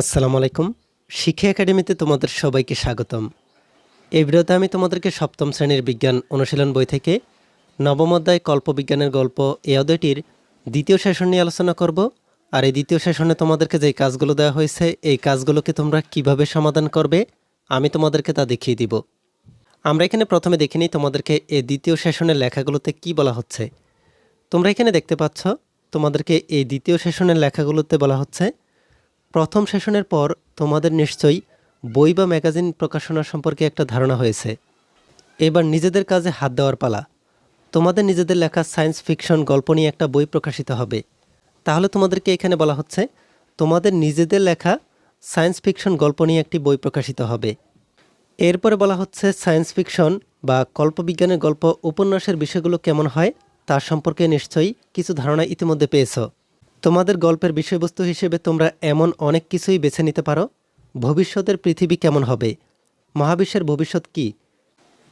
আসসালামু আলাইকুম। শিক্ষা একাডেমিতে তোমাদের সবাইকে স্বাগতম। এই ভিডিওতে আমি তোমাদেরকে সপ্তম শ্রেণির বিজ্ঞান অনুশীলন বই থেকে নবম অধ্যায় কল্পবিজ্ঞানের গল্প এই অধ্যায়টির দ্বিতীয় সেশন নিয়ে আলোচনা করব। আর এই দ্বিতীয় সেশনে তোমাদেরকে যে কাজগুলো দেওয়া হয়েছে, এই কাজগুলোকে তোমরা কীভাবে সমাধান করবে, আমি তোমাদেরকে তা দেখিয়ে দিব। আমরা এখানে প্রথমে দেখে নিই তোমাদেরকে এই দ্বিতীয় সেশনের লেখাগুলোতে কি বলা হচ্ছে। তোমরা এখানে দেখতে পাচ্ছ, তোমাদেরকে এই দ্বিতীয় সেশনের লেখাগুলোতে বলা হচ্ছে প্রথম সেশনের পর তোমাদের নিশ্চয়ই বই বা ম্যাগাজিন প্রকাশনা সম্পর্কে একটা ধারণা হয়েছে। এবার নিজেদের কাজে হাত দেওয়ার পালা। তোমাদের নিজেদের লেখা সায়েন্স ফিকশন গল্প নিয়ে একটা বই প্রকাশিত হবে। তাহলে তোমাদেরকে এখানে বলা হচ্ছে, তোমাদের নিজেদের লেখা সায়েন্স ফিকশন গল্প নিয়ে একটি বই প্রকাশিত হবে। এরপরে বলা হচ্ছে, সায়েন্স ফিকশন বা কল্পবিজ্ঞানের গল্প উপন্যাসের বিষয়গুলো কেমন হয়, তার সম্পর্কে নিশ্চয়ই কিছু ধারণা ইতিমধ্যে পেয়েছ। তোমাদের গল্পের বিষয়বস্তু হিসেবে তোমরা এমন অনেক কিছুই বেছে নিতে পারো। ভবিষ্যতের পৃথিবী কেমন হবে? মহাবিশ্বের ভবিষ্যৎ কি?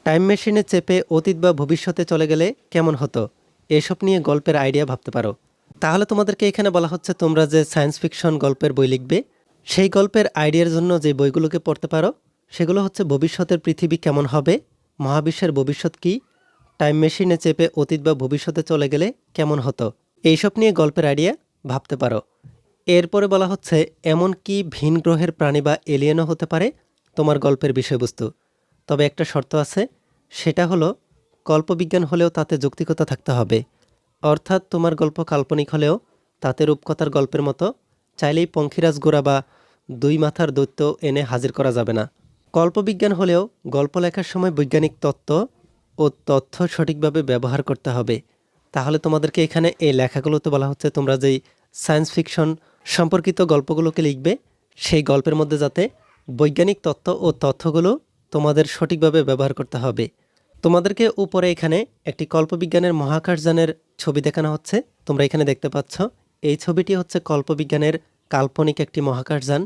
টাইম মেশিনে চেপে অতীত বা ভবিষ্যতে চলে গেলে কেমন হতো? এসব নিয়ে গল্পের আইডিয়া ভাবতে পারো। তাহলে তোমাদেরকে এখানে বলা হচ্ছে, তোমরা যে সায়েন্স ফিকশন গল্পের বই লিখবে, সেই গল্পের আইডিয়ার জন্য যে বইগুলোকে পড়তে পারো, সেগুলো হচ্ছে, ভবিষ্যতের পৃথিবী কেমন হবে? মহাবিশ্বের ভবিষ্যৎ কি? টাইম মেশিনে চেপে অতীত বা ভবিষ্যতে চলে গেলে কেমন হতো? এইসব নিয়ে গল্পের আইডিয়া ভাবতে পারো। এরপরে বলা হচ্ছে, এমন কি ভিন গ্রহের প্রাণী বা এলিয়েনও হতে পারে? তোমার গল্পের বিষয়বস্তু। তবে একটা শর্ত আছে, সেটা হলো, কল্পবিজ্ঞান হলেও তাতে যৌক্তিকতা থাকতে হবে। অর্থাৎ তোমার গল্প কাল্পনিক হলেও, তাতে রূপকথার গল্পের মতো, চাইলেই পঙ্খিরাজ গোড়া বা দুই মাথার দৈত্য এনে হাজির করা যাবে না। কল্পবিজ্ঞান হলেও, গল্প লেখার সময় বৈজ্ঞানিক তত্ত্ব ও তথ্য সঠিকভাবে ব্যবহার করতে হবে। তাহলে তোমাদেরকে এখানে এই লেখাগুলোতে বলা হচ্ছে, তোমরা যেই সায়েন্স ফিকশন সম্পর্কিত গল্পগুলোকে লিখবে সেই গল্পের মধ্যে যাতে বৈজ্ঞানিক তত্ত্ব ও তথ্যগুলো তোমাদের সঠিকভাবে ব্যবহার করতে হবে। তোমাদেরকে উপরে এখানে একটি কল্পবিজ্ঞানের মহাকাশযানের ছবি দেখানো হচ্ছে। তোমরা এখানে দেখতে পাচ্ছ, এই ছবিটি হচ্ছে কল্পবিজ্ঞানের কাল্পনিক একটি মহাকাশযান।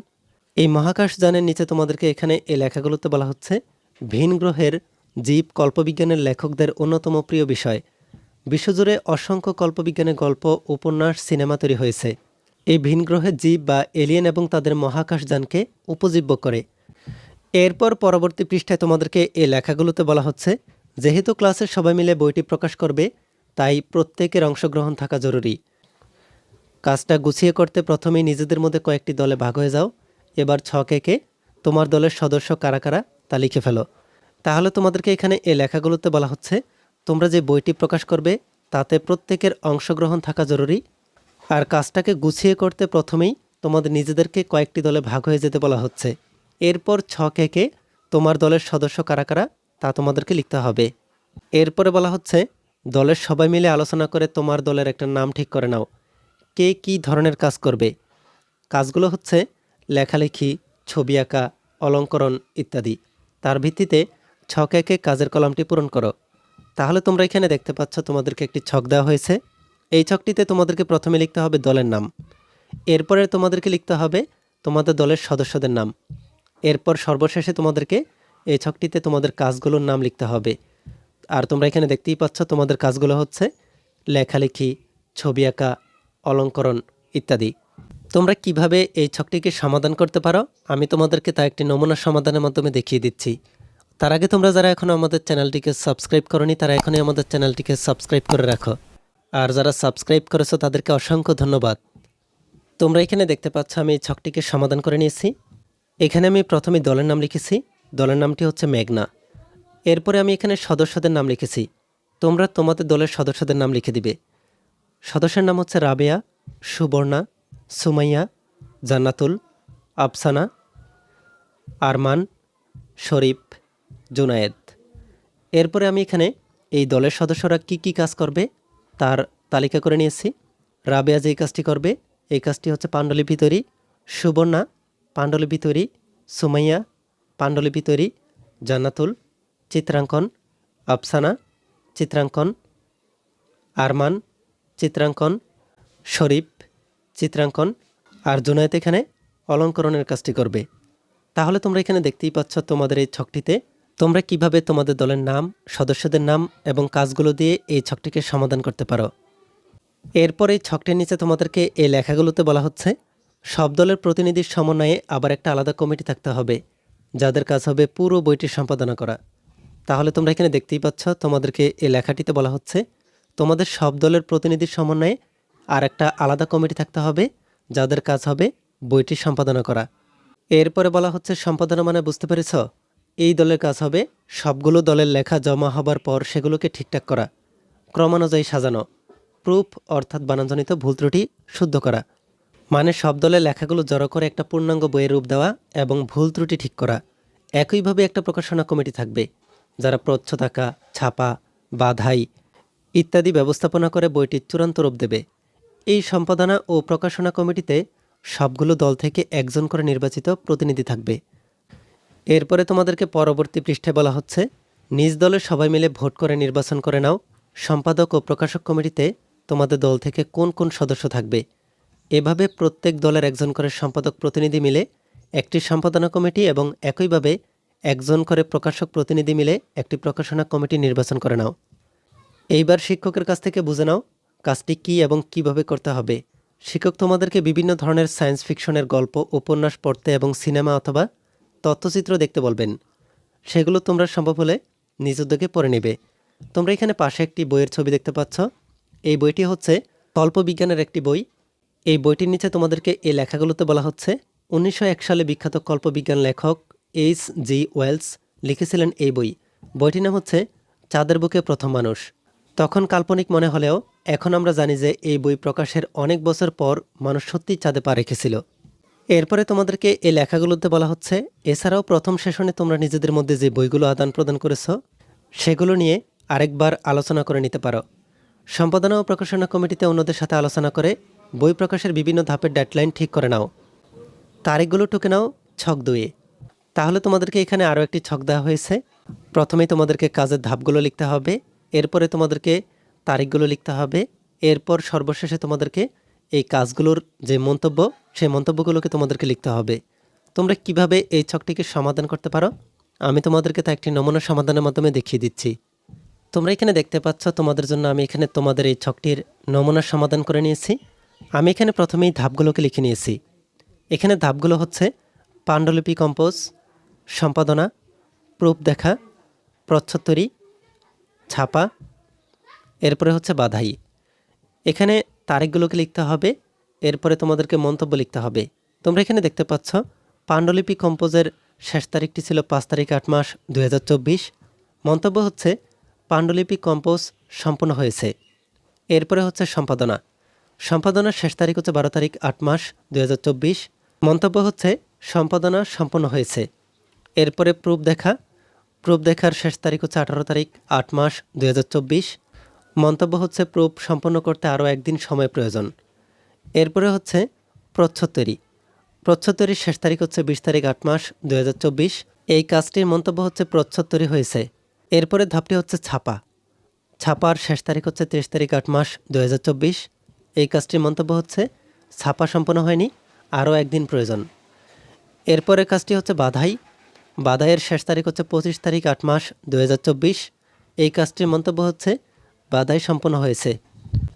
এই মহাকাশযানের নিচে তোমাদেরকে এখানে এই লেখাগুলোতে বলা হচ্ছে ভিন গ্রহের জীব কল্পবিজ্ঞানের লেখকদের অন্যতম প্রিয় বিষয়। বিশ্বজুড়ে অসংখ্য কল্পবিজ্ঞানের গল্প, উপন্যাস, সিনেমা তৈরি হয়েছে। এই ভিনগ্রহে জীব বা এলিয়েন এবং তাদের মহাকাশযানকে উপজীব্য করে। এরপর পরবর্তী পৃষ্ঠায় তোমাদেরকে এই লেখাগুলোতে বলা হচ্ছে, যেহেতু ক্লাসের সবাই মিলে বইটি প্রকাশ করবে, তাই প্রত্যেকের অংশগ্রহণ থাকা জরুরি। কাজটা গুছিয়ে করতে প্রথমেই নিজেদের মধ্যে কয়েকটি দলে ভাগ হয়ে যাও। এবার ছক একে তোমার দলের সদস্য কারা কারা তা লিখে ফেলো। তাহলে তোমাদেরকে এখানে এই লেখাগুলোতে বলা হচ্ছে তোমরা যে বইটি প্রকাশ করবে, তাতে প্রত্যেকের অংশগ্রহণ থাকা জরুরি। আর কাজটাকে গুছিয়ে করতে প্রথমেই তোমাদের নিজেদেরকে কয়েকটি দলে ভাগ হয়ে যেতে বলা হচ্ছে। এরপর ছক একে তোমার দলের সদস্য কারা কারা, তা তোমাদেরকে লিখতে হবে। এরপরে বলা হচ্ছে, দলের সবাই মিলে আলোচনা করে তোমার দলের একটা নাম ঠিক করে নাও। কে কী ধরনের কাজ করবে? কাজগুলো হচ্ছে, লেখালেখি, ছবি আঁকা, অলঙ্করণ ইত্যাদি। তার ভিত্তিতে ছক কাজের কলামটি পূরণ করো। তাহলে তোমরা এখানে দেখতে পাচ্ছ তোমাদেরকে একটি ছক দেওয়া হয়েছে। এই ছকটিতে তোমাদেরকে প্রথমে লিখতে হবে দলের নাম। এরপরে তোমাদেরকে লিখতে হবে তোমাদের দলের সদস্যদের নাম। এরপর সর্বশেষে তোমাদেরকে এই ছকটিতে তোমাদের কাজগুলোর নাম লিখতে হবে। আর তোমরা এখানে দেখতেই পাচ্ছ তোমাদের কাজগুলো হচ্ছে লেখালেখি, ছবি আঁকা, অলঙ্করণ ইত্যাদি। তোমরা কীভাবে এই ছকটিকে সমাধান করতে পারো? আমি তোমাদেরকে তা একটি নমুনা সমাধানের মাধ্যমে দেখিয়ে দিচ্ছি। তার আগে তোমরা যারা এখনও আমাদের চ্যানেলটিকে সাবস্ক্রাইব করনি, তারা এখনই আমাদের চ্যানেলটিকে সাবস্ক্রাইব করে রাখো। আর যারা সাবস্ক্রাইব করেছ, তাদেরকে অসংখ্য ধন্যবাদ। তোমরা এখানে দেখতে পাচ্ছ, আমি এই ছকটিকে সমাধান করে নিয়েছি। এখানে আমি প্রথমে দলের নাম লিখেছি। দলের নামটি হচ্ছে মেঘনা। এরপরে আমি এখানে সদস্যদের নাম লিখেছি। তোমরা তোমাদের দলের সদস্যদের নাম লিখে দিবে। সদস্যের নাম হচ্ছে রাবেয়া, সুবর্ণা, সুমাইয়া, জান্নাতুল, আফসানা, আরমান, শরীফ। জুনায়েদ। এরপরে আমি এখানে এই দলের সদস্যরা কি কি কাজ করবে তার তালিকা করে নিয়েছি। রাবেয়া যেই কাজটি করবে, এই কাজটি হচ্ছে পাণ্ডুলিপি তৈরি, সুবর্ণা পাণ্ডুলিপি তৈরি, সুমাইয়া পাণ্ডুলিপি তৈরি, জান্নাতুল চিত্রাঙ্কন, আফসানা চিত্রাঙ্কন, আরমান চিত্রাঙ্কন, শরীফ চিত্রাঙ্কন আর জুনায়েত এখানে অলঙ্করণের কাজটি করবে। তাহলে তোমরা এখানে দেখতেই পাচ্ছ তোমাদের এই ছকটিতে তোমরা কীভাবে তোমাদের দলের নাম, সদস্যদের নাম এবং কাজগুলো দিয়ে এই ছকটিকে সমাধান করতে পারো? এরপর এই ছকটির নিচে তোমাদেরকে এই লেখাগুলোতে বলা হচ্ছে, সব দলের প্রতিনিধির সমন্বয়ে আবার একটা আলাদা কমিটি থাকতে হবে, যাদের কাজ হবে পুরো বইটি সম্পাদনা করা। তাহলে তোমরা এখানে দেখতেই পাচ্ছ, তোমাদেরকে এই লেখাটিতে বলা হচ্ছে, তোমাদের সব দলের প্রতিনিধির সমন্বয়ে আর একটা আলাদা কমিটি থাকতে হবে, যাদের কাজ হবে বইটি সম্পাদনা করা। এরপরে বলা হচ্ছে, সম্পাদনা মানে বুঝতে পেরেছ? এই দলের কাজ হবে সবগুলো দলের লেখা জমা হবার পর সেগুলোকে ঠিকঠাক করা, ক্রমানুযায়ী সাজানো, প্রুফ অর্থাৎ বানানজনিত ভুল ত্রুটি শুদ্ধ করা মানে সব দলের লেখাগুলো জড়ো করে একটা পূর্ণাঙ্গ বইয়ের রূপ দেওয়া এবং ভুল ত্রুটি ঠিক করা। একইভাবে একটা প্রকাশনা কমিটি থাকবে, যারা প্রচ্ছতাকা ছাপা, বাধাই ইত্যাদি ব্যবস্থাপনা করে বইটির চূড়ান্ত রূপ দেবে। এই সম্পাদনা ও প্রকাশনা কমিটিতে সবগুলো দল থেকে একজন করে নির্বাচিত প্রতিনিধি থাকবে। এরপরে তোমাদেরকে পরবর্তী পৃষ্ঠায় বলা হচ্ছে, নিজ দলের সবাই মিলে ভোট করে নির্বাচন করে নাও। সম্পাদক ও প্রকাশক কমিটিতে তোমাদের দল থেকে কোন কোন সদস্য থাকবে? এভাবে প্রত্যেক দলের একজন করে সম্পাদক প্রতিনিধি মিলে একটি সম্পাদনা কমিটি এবং একইভাবে একজন করে প্রকাশক প্রতিনিধি মিলে একটি প্রকাশনা কমিটি নির্বাচন করে নাও। এইবার শিক্ষকের কাছ থেকে বুঝে নাও কাজটি কী এবং কীভাবে করতে হবে। শিক্ষক তোমাদেরকে বিভিন্ন ধরনের সায়েন্স ফিকশনের গল্প, উপন্যাস পড়তে এবং সিনেমা অথবা তথ্যচিত্র দেখতে বলবেন। সেগুলো তোমরা সম্ভব হলে নিজ উদ্যোগে পড়ে নেবে। তোমরা এখানে পাশে একটি বইয়ের ছবি দেখতে পাচ্ছ। এই বইটি হচ্ছে কল্পবিজ্ঞানের একটি বই। এই বইটির নিচে তোমাদেরকে এই লেখাগুলোতে বলা হচ্ছে। উনিশশো এক সালে বিখ্যাত কল্পবিজ্ঞান লেখক এইচ জি ওয়েলস লিখেছিলেন এই বই। বইটির নাম হচ্ছে চাঁদের বুকে প্রথম মানুষ। তখন কাল্পনিক মনে হলেও এখন আমরা জানি যে এই বই প্রকাশের অনেক বছর পর মানুষ সত্যিই চাঁদে পা রেখেছিল। এরপরে তোমাদেরকে এই লেখাগুলোতে বলা হচ্ছে, এছাড়াও প্রথম সেশনে তোমরা নিজেদের মধ্যে যে বইগুলো আদান প্রদান করেছ, সেগুলো নিয়ে আরেকবার আলোচনা করে নিতে পারো। সম্পাদনা ও প্রকাশনা কমিটিতে অন্যদের সাথে আলোচনা করে বই প্রকাশের বিভিন্ন ধাপের ডেডলাইন ঠিক করে নাও। তারিখগুলো টুকে নাও ছক দুয়ে তাহলে তোমাদেরকে এখানে আরও একটি ছক দেওয়া হয়েছে। প্রথমেই তোমাদেরকে কাজের ধাপগুলো লিখতে হবে, এরপরে তোমাদেরকে তারিখগুলো লিখতে হবে, এরপর সর্বশেষে তোমাদেরকে এই কাজগুলোর যে মন্তব্য, সেই মন্তব্যগুলোকে তোমাদেরকে লিখতে হবে। তোমরা কীভাবে এই ছকটিকে সমাধান করতে পারো? আমি তোমাদেরকে তা একটি নমুনা সমাধানের মাধ্যমে দেখিয়ে দিচ্ছি। তোমরা এখানে দেখতে পাচ্ছ, তোমাদের জন্য আমি এখানে তোমাদের এই ছকটির নমুনা সমাধান করে নিয়েছি। আমি এখানে প্রথমেই ধাপগুলোকে লিখে নিয়েছি। এখানে ধাপগুলো হচ্ছে পাণ্ডুলিপি কম্পোজ, সম্পাদনা, প্রুফ দেখা, প্রচ্ছত্তরী, ছাপা, এরপরে হচ্ছে বাধাই। এখানে তারিখগুলোকে লিখতে হবে, এরপরে তোমাদেরকে মন্তব্য লিখতে হবে। তোমরা এখানে দেখতে পাচ্ছ, পাণ্ডুলিপি কম্পোজের শেষ তারিখটি ছিল পাঁচ তারিখ আট মাস দু হাজার চব্বিশ। মন্তব্য হচ্ছে, পাণ্ডুলিপি কম্পোজ সম্পন্ন হয়েছে। এরপরে হচ্ছে সম্পাদনা। সম্পাদনার শেষ তারিখ হচ্ছে বারো তারিখ আট মাস চব্বিশ। মন্তব্য হচ্ছে, সম্পাদনা সম্পন্ন হয়েছে। এরপরে প্রুফ দেখা। প্রুফ দেখার শেষ তারিখ হচ্ছে আঠারো তারিখ আট মাস দু হাজার চব্বিশ। মন্তব্য হচ্ছে প্রুফ সম্পন্ন করতে আরও একদিন সময় প্রয়োজন। এরপরে হচ্ছে প্রচ্ছত্তরী। প্রচ্ছত্তরীর শেষ তারিখ হচ্ছে বিশ তারিখ আট মাস দু হাজার চব্বিশ। এই কাজটির মন্তব্য হচ্ছে প্রচ্ছত্তরী হয়েছে। এরপরে ধাপটি হচ্ছে ছাপা। ছাপার শেষ তারিখ হচ্ছে তিরিশ তারিখ আট মাস দু হাজার চব্বিশ। এই কাজটির মন্তব্য হচ্ছে ছাপা সম্পন্ন হয়নি, আরও একদিন প্রয়োজন। এরপরের কাজটি হচ্ছে বাধাই। বাধাইয়ের শেষ তারিখ হচ্ছে পঁচিশ তারিখ আট মাস দু হাজার চব্বিশ। এই কাজটির মন্তব্য হচ্ছে বাধাই সম্পন্ন হয়েছে।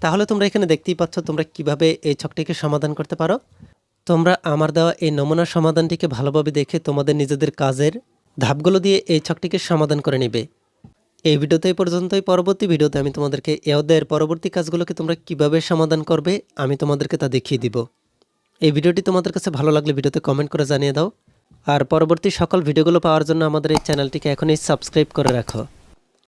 তাহলে তোমরা এখানে দেখতেই পাচ্ছ তোমরা কীভাবে এই ছকটিকে সমাধান করতে পারো। তোমরা আমার দেওয়া এই নমুনা সমাধানটিকে ভালোভাবে দেখে তোমাদের নিজেদের কাজের ধাপগুলো দিয়ে এই ছকটিকে সমাধান করে নিবে। এই ভিডিওতে পর্যন্তই। পরবর্তী ভিডিওতে আমি তোমাদেরকে এ অধ্যায়ের পরবর্তী কাজগুলোকে তোমরা কীভাবে সমাধান করবে, আমি তোমাদেরকে তা দেখিয়ে দিব। এই ভিডিওটি তোমাদের কাছে ভালো লাগলে ভিডিওতে কমেন্ট করে জানিয়ে দাও। আর পরবর্তী সকল ভিডিওগুলো পাওয়ার জন্য আমাদের এই চ্যানেলটিকে এখনই সাবস্ক্রাইব করে রাখো।